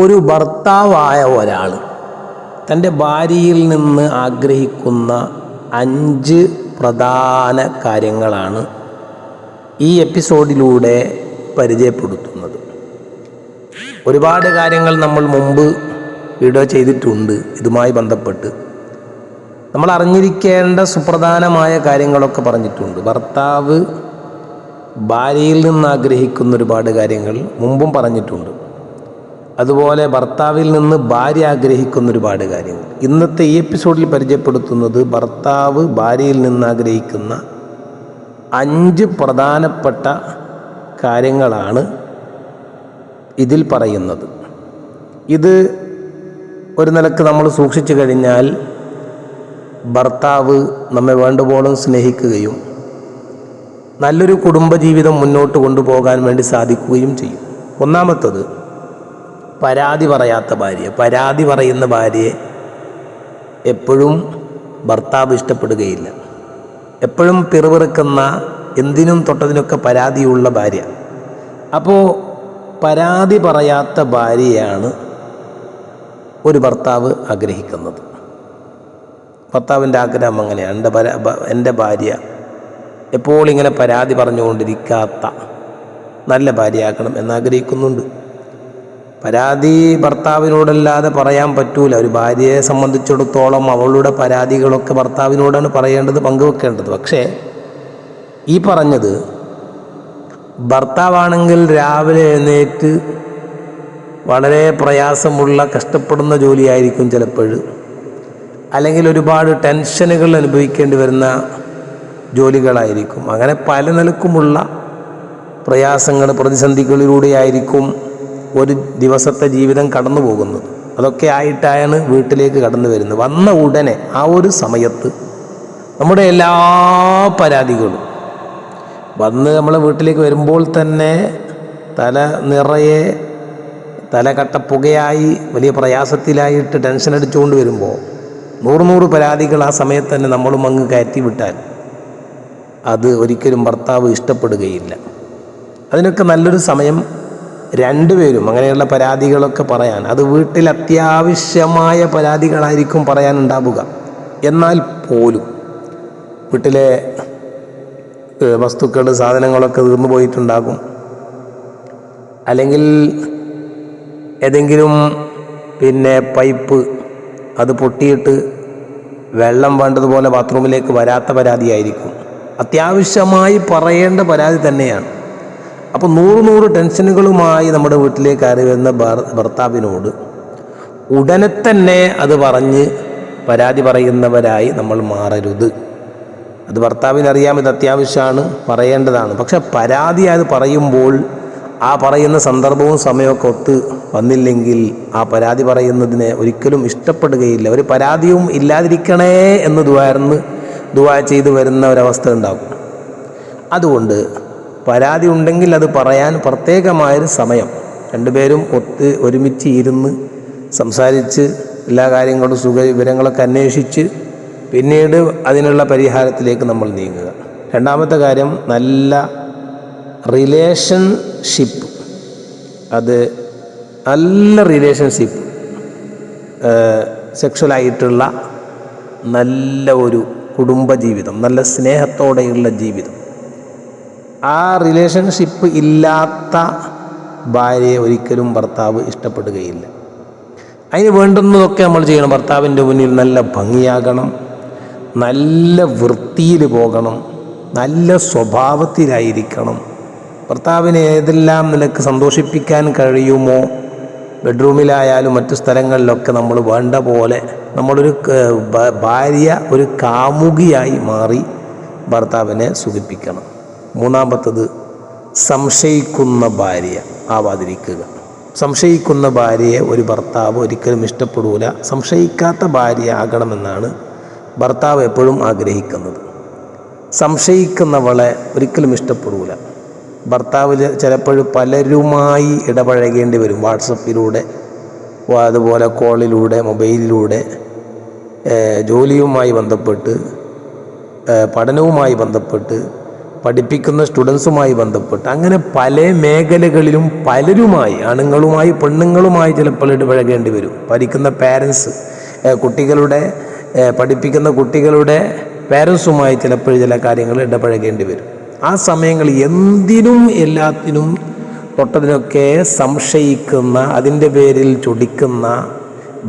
ഒരു ഭർത്താവായ ഒരാൾ തന്റെ ഭാര്യയിൽ നിന്ന് ആഗ്രഹിക്കുന്ന അഞ്ച് പ്രധാന കാര്യങ്ങളാണ് ഈ എപ്പിസോഡിലൂടെ പരിചയപ്പെടുത്തുന്നത്. ഒരുപാട് കാര്യങ്ങൾ നമ്മൾ മുമ്പ് വീഡിയോ ചെയ്തിട്ടുണ്ട് ഇതുമായി ബന്ധപ്പെട്ട്. നമ്മൾ അറിഞ്ഞിരിക്കേണ്ട സുപ്രധാനമായ കാര്യങ്ങളൊക്കെ പറഞ്ഞിട്ടുണ്ട്. ഭർത്താവ് ഭാര്യയിൽ നിന്ന് ആഗ്രഹിക്കുന്ന ഒരുപാട് കാര്യങ്ങൾ മുമ്പും പറഞ്ഞിട്ടുണ്ട്. അതുപോലെ ഭർത്താവിൽ നിന്ന് ഭാര്യ ആഗ്രഹിക്കുന്ന ഒരുപാട് കാര്യങ്ങൾ. ഇന്നത്തെ ഈ എപ്പിസോഡിൽ പരിചയപ്പെടുത്തുന്നത് ഭർത്താവ് ഭാര്യയിൽ നിന്ന് ആഗ്രഹിക്കുന്ന അഞ്ച് പ്രധാനപ്പെട്ട കാര്യങ്ങളാണ് ഇതിൽ പറയുന്നത്. ഇത് ഒരു നിലയ്ക്ക് നമ്മൾ സൂക്ഷിച്ചു കഴിഞ്ഞാൽ ഭർത്താവ് നമ്മെ വേണ്ടുവോളം സ്നേഹിക്കുകയും നല്ലൊരു കുടുംബജീവിതം മുന്നോട്ട് കൊണ്ടുപോകാൻ വേണ്ടി സാധിക്കുകയും ചെയ്യും. ഒന്നാമത്തത് പരാതി പറയാത്ത ഭാര്യ. പരാതി പറയുന്ന ഭാര്യയെ എപ്പോഴും ഭർത്താവ് ഇഷ്ടപ്പെടുകയില്ല. എപ്പോഴും പിറുപിറുക്കുന്ന എന്തിനും തൊട്ടതിനൊക്കെ പരാതിയുള്ള ഭാര്യ. അപ്പോൾ പരാതി പറയാത്ത ഭാര്യയാണ് ഒരു ഭർത്താവ് ആഗ്രഹിക്കുന്നത്. ഭർത്താവിന്റെ ആഗ്രഹം അങ്ങനെയാണ്. എന്റെ പരാ എന്റെ ഭാര്യ എപ്പോഴും ഇങ്ങനെ പരാതി പറഞ്ഞുകൊണ്ടിരിക്കാത്ത നല്ല ഭാര്യയാക്കണം എന്നാഗ്രഹിക്കുന്നുണ്ട്. പരാതി ഭർത്താവിനോടല്ലാതെ പറയാൻ പറ്റൂല. ഒരു ഭാര്യയെ സംബന്ധിച്ചിടത്തോളം അവളുടെ പരാതികളൊക്കെ ഭർത്താവിനോടാണ് പറയേണ്ടത് പങ്കുവെക്കേണ്ടത്. പക്ഷേ ഈ പറഞ്ഞത് ഭർത്താവാണെങ്കിൽ രാവിലെ എഴുന്നേറ്റ് വളരെ പ്രയാസമുള്ള കഷ്ടപ്പെടുന്ന ജോലിയായിരിക്കും ചിലപ്പോൾ. അല്ലെങ്കിൽ ഒരുപാട് ടെൻഷനുകൾ അനുഭവിക്കേണ്ടി വരുന്ന ജോലികളായിരിക്കും. അങ്ങനെ പല നിലക്കുമുള്ള പ്രയാസങ്ങൾ പ്രതിസന്ധികളിലൂടെയായിരിക്കും ഒരു ദിവസത്തെ ജീവിതം കടന്നു പോകുന്നത് അതൊക്കെ ആയിട്ടാണ് വീട്ടിലേക്ക് കടന്നു വരുന്നത്. വന്ന ഉടനെ ആ ഒരു സമയത്ത് നമ്മുടെ എല്ലാ പരാതികളും വന്ന് നമ്മളെ വീട്ടിലേക്ക് വരുമ്പോൾ തന്നെ തല നിറയെ തല കട്ടപ്പുകയായി വലിയ പ്രയാസത്തിലായിട്ട് ടെൻഷൻ അടിച്ചുകൊണ്ട് വരുമ്പോൾ നൂറ് നൂറ് പരാതികൾ ആ സമയത്ത് തന്നെ നമ്മളും അങ്ങ് കയറ്റി വിട്ടാൽ അത് ഒരിക്കലും ഭർത്താവ് ഇഷ്ടപ്പെടുകയില്ല. അതിനൊക്കെ നല്ലൊരു സമയം രണ്ടുപേരും അങ്ങനെയുള്ള പരാതികളൊക്കെ പറയാൻ അത് വീട്ടിൽ അത്യാവശ്യമായ പരാതികളായിരിക്കും പറയാനുണ്ടാവുക. എന്നാൽ പോലും വീട്ടിലെ വസ്തുക്കൾ സാധനങ്ങളൊക്കെ തീർന്നു പോയിട്ടുണ്ടാകും. അല്ലെങ്കിൽ ഏതെങ്കിലും പിന്നെ പൈപ്പ് അത് പൊട്ടിയിട്ട് വെള്ളം വേണ്ടതുപോലെ ബാത്റൂമിലേക്ക് വരാത്ത പരാതിയായിരിക്കും. അത്യാവശ്യമായി പറയേണ്ട പരാതി തന്നെയാണ്. അപ്പോൾ നൂറ് നൂറ് ടെൻഷനുകളുമായി നമ്മുടെ വീട്ടിലേക്ക് കയറി വരുന്ന ഭർത്താവിനോട് ഉടനെ തന്നെ അത് പറഞ്ഞ് പരാതി പറയുന്നവരായി നമ്മൾ മാറരുത്. അത് ഭർത്താവിനറിയാം ഇത് അത്യാവശ്യമാണ് പറയേണ്ടതാണ്. പക്ഷെ പരാതി അത് പറയുമ്പോൾ ആ പറയുന്ന സന്ദർഭവും സമയമൊക്കെ ഒത്ത് വന്നില്ലെങ്കിൽ ആ പരാതി പറയുന്നതിനെ ഒരിക്കലും ഇഷ്ടപ്പെടുകയില്ല. ഒരു പരാതിയും ഇല്ലാതിരിക്കണേ എന്ന് ദുവായിരുന്നു ദുവാ ചെയ്തു വരുന്ന ഒരവസ്ഥ ഉണ്ടാകും. അതുകൊണ്ട് പരാതി ഉണ്ടെങ്കിൽ അത് പറയാൻ പ്രത്യേകമായൊരു സമയം. രണ്ടുപേരും ഒത്ത് ഒരുമിച്ച് ഇരുന്ന് സംസാരിച്ച് എല്ലാ കാര്യങ്ങളും സുഖ വിവരങ്ങളൊക്കെ അന്വേഷിച്ച് പിന്നീട് അതിനുള്ള പരിഹാരത്തിലേക്ക് നമ്മൾ നീങ്ങുക. രണ്ടാമത്തെ കാര്യം നല്ല റിലേഷൻഷിപ്പ് അത് നല്ല റിലേഷൻഷിപ്പ് സെക്ഷലായിട്ടുള്ള നല്ല ഒരു കുടുംബജീവിതം നല്ല സ്നേഹത്തോടെയുള്ള ജീവിതം. ആ റിലേഷൻഷിപ്പ് ഇല്ലാത്ത ഭാര്യയെ ഒരിക്കലും ഭർത്താവ് ഇഷ്ടപ്പെടുകയില്ല. അതിന് വേണ്ടുന്നതൊക്കെ നമ്മൾ ചെയ്യണം. ഭർത്താവിന്റെ മുന്നിൽ നല്ല ഭംഗിയാകണം നല്ല വൃത്തിയിൽ പോകണം നല്ല സ്വഭാവത്തിലായിരിക്കണം. ഭർത്താവിനെ ഏതെല്ലാം നിനക്ക് സന്തോഷിപ്പിക്കാൻ കഴിയുമോ ബെഡ്റൂമിലായാലും മറ്റു സ്ഥലങ്ങളിലൊക്കെ നമ്മൾ വേണ്ട പോലെ നമ്മളൊരു ഭാര്യ ഒരു കാമുകിയായി മാറി ഭർത്താവിനെ സുഖിപ്പിക്കണം. മൂന്നാമത്തത് സംശയിക്കുന്ന ഭാര്യ ആവാതിരിക്കുക. സംശയിക്കുന്ന ഭാര്യയെ ഒരു ഭർത്താവ് ഒരിക്കലും ഇഷ്ടപ്പെടൂല. സംശയിക്കാത്ത ഭാര്യ ആകണമെന്നാണ് ഭർത്താവ് എപ്പോഴും ആഗ്രഹിക്കുന്നത്. സംശയിക്കുന്നവളെ ഒരിക്കലും ഇഷ്ടപ്പെടൂല. ഭർത്താവ് ചിലപ്പോൾ പലരുമായി ഇടപഴകേണ്ടി വരും. വാട്സപ്പിലൂടെ അതുപോലെ കോളിലൂടെ മൊബൈലിലൂടെ ജോലിയുമായി ബന്ധപ്പെട്ട് പഠനവുമായി ബന്ധപ്പെട്ട് പഠിപ്പിക്കുന്ന സ്റ്റുഡൻസുമായി ബന്ധപ്പെട്ട് അങ്ങനെ പല മേഖലകളിലും പലരുമായി ആണുങ്ങളുമായി പെണ്ണുങ്ങളുമായി ചിലപ്പോൾ ഇടപഴകേണ്ടി വരും. പഠിക്കുന്ന പാരൻസ് കുട്ടികളുടെ പഠിപ്പിക്കുന്ന കുട്ടികളുടെ പാരൻസുമായി ചിലപ്പോൾ ചില കാര്യങ്ങൾ ഇടപഴകേണ്ടി വരും. ആ സമയങ്ങളിൽ എന്തിനും എല്ലാത്തിനും തൊട്ടതിനൊക്കെ സംശയിക്കുന്ന അതിന്റെ പേരിൽ ചൊടിക്കുന്ന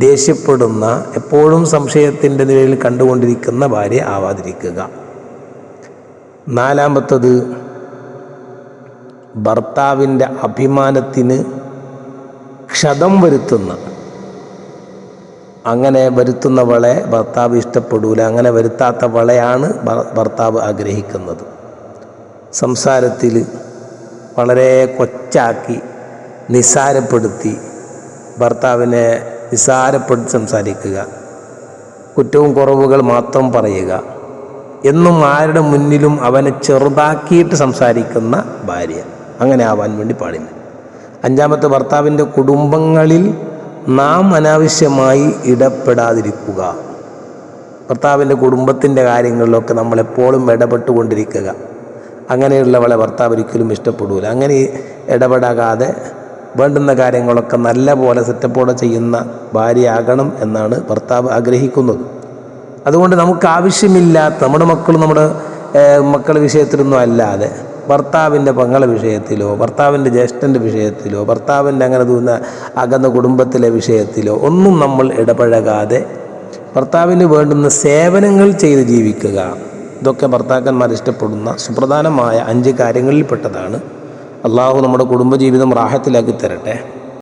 ദേഷ്യപ്പെടുന്ന എപ്പോഴും സംശയത്തിന്റെ നിലയിൽ കണ്ടുകൊണ്ടിരിക്കുന്ന ഭാര്യ ആവാതിരിക്കുക. നാലാമത്തത് ഭർത്താവിന്റെ അഭിമാനത്തിന് ക്ഷതം വരുത്തുന്ന. അങ്ങനെ വരുത്തുന്നവളെ ഭർത്താവ് ഇഷ്ടപ്പെടൂല. അങ്ങനെ വരുത്താത്തവളെയാണ് ഭർ- ഭർത്താവ് ആഗ്രഹിക്കുന്നത്. സംസാരത്തിൽ വളരെ കൊച്ചാക്കി നിസ്സാരപ്പെടുത്തി ഭർത്താവിനെ നിസ്സാരപ്പെടുത്തി സംസാരിക്കുക. കുറ്റവും കുറവുകൾ മാത്രം പറയുക. എന്നും ആരുടെ മുന്നിലും അവനെ ചെറുതാക്കിയിട്ട് സംസാരിക്കുന്ന ഭാര്യ. അങ്ങനെ ആവാൻ വേണ്ടി പാടില്ല. അഞ്ചാമത്തെ ഭർത്താവിന്റെ കുടുംബങ്ങളിൽ നാം അനാവശ്യമായി ഇടപെടാതിരിക്കുക. ഭർത്താവിന്റെ കുടുംബത്തിന്റെ കാര്യങ്ങളിലൊക്കെ നമ്മളെപ്പോഴും ഇടപെട്ടുകൊണ്ടിരിക്കുക. അങ്ങനെയുള്ളവളെ ഭർത്താവ് ഒരിക്കലും ഇഷ്ടപ്പെടൂല. അങ്ങനെ ഇടപെടാകാതെ വേണ്ടുന്ന കാര്യങ്ങളൊക്കെ നല്ല പോലെ സെറ്റപ്പോടെ ചെയ്യുന്ന ഭാര്യയാകണം എന്നാണ് ഭർത്താവ് ആഗ്രഹിക്കുന്നത്. അതുകൊണ്ട് നമുക്ക് ആവശ്യമില്ലാത്ത നമ്മുടെ മക്കൾ നമ്മുടെ മക്കൾ വിഷയത്തിലൊന്നും അല്ലാതെ. ഭർത്താവിന്റെ പങ്ങളെ വിഷയത്തിലോ ഭർത്താവിന്റെ ജ്യേഷ്ഠന്റെ വിഷയത്തിലോ ഭർത്താവിന്റെ അങ്ങനെ തോന്നുന്ന അകന്ന കുടുംബത്തിലെ വിഷയത്തിലോ ഒന്നും നമ്മൾ ഇടപഴകാതെ ഭർത്താവിന് വേണ്ടുന്ന സേവനങ്ങൾ ചെയ്ത് ജീവിക്കുക. ഇതൊക്കെ ഭർത്താക്കന്മാർ ഇഷ്ടപ്പെടുന്ന സുപ്രധാനമായ അഞ്ച് കാര്യങ്ങളിൽപ്പെട്ടതാണ്. അള്ളാഹു നമ്മുടെ കുടുംബജീവിതം റാഹത്തിലാക്കി തരട്ടെ.